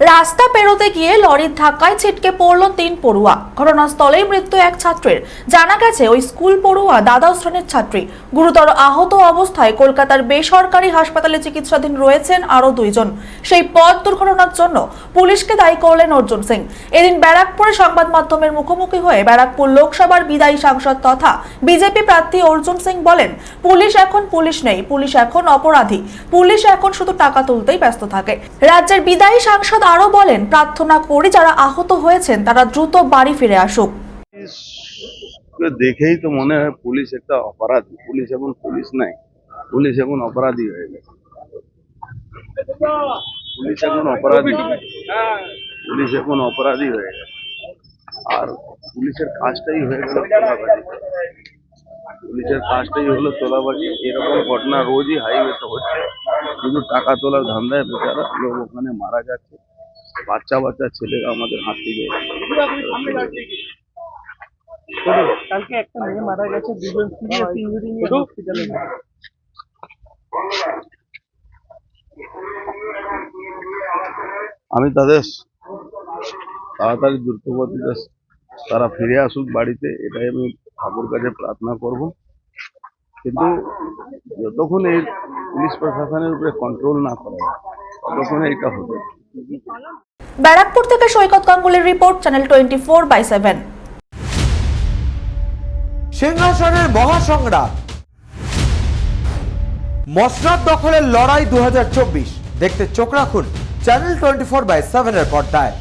রাস্তা পেরোতে গিয়ে লরির ধাক্কায় ছিটকে পড়ল তিন পড়ুয়া। ঘটনাস্থলেই মৃত্যু এক ছাত্রের। জানা গেছে, ওই স্কুল পড়ুয়া দ্বাদশ শ্রেণির ছাত্রী। গুরুতর আহত অবস্থায় কলকাতার বেসরকারি হাসপাতালে চিকিৎসাধীন রয়েছেন আরও দুইজন। সেই পথ দুর্ঘটনার জন্য পুলিশকে দায়ী করলেন অর্জুন সিং। এদিন ব্যারাকপুরে সংবাদ মাধ্যমের মুখোমুখি হয়ে ব্যারাকপুর লোকসভার বিদায়ী সাংসদ তথা বিজেপি প্রার্থী অর্জুন সিং বলেন, পুলিশ এখন পুলিশ নেই, পুলিশ এখন অপরাধী। পুলিশ এখন শুধু টাকা তুলতেই ব্যস্ত থাকে। রাজ্যের বিদায়ী সাংসদ আরও বলেন, প্রার্থনা করি যারা আহত হয়েছেন, তারা দ্রুত বাড়ি ফিরে আসুক। দেখেই তো মনে হয় পুলিশ একটা অপরাধী। পুলিশ এখন পুলিশ নাই, পুলিশ এখন অপরাধী হয়ে গেছে। পুলিশ এখন অপরাধী, পুলিশ এখন অপরাধী হয়ে গেছে। আর পুলিশের কাজটাই হয়ে গেল তোলাবাজি। পুলিশের কাজটাই হলো তোলাবাজি। এরকম ঘটনা রোজই হাইওয়েতে হচ্ছে। শুধু টাকা তোলার ধান্দায় বেচারা লোক ওখানে মারা যাচ্ছে। বাচ্চা বাচ্চা ছেলেরা আমাদের হাত থেকে কালকে একটা মেয়ে মারা গেছে দুজন সিরিয়াস ইঞ্জুরি নিয়ে হসপিটালে আমি তাদের তাড়াতাড়ি দ্রুতগতিতে তারা ফিরে আসুক বাড়িতে এটাই আমি ঠাকুর কাছে প্রার্থনা করব কিন্তু যতক্ষণ এই পুলিশ প্রশাসনের উপরে কন্ট্রোল না করা হয়, ততক্ষণ এটা হবে। ব্যারাকপুর থেকে Saikat গাঙ্গুলির report channel twenty four by seven সিংহাসনের মহাসংগ্রাম। মসনাদ দখলের লড়াই দু হাজার চব্বিশ। দেখতে চোখ রাখুন চ্যানেল টোয়েন্টি ফোর বাই সেভেনের পর্দায়।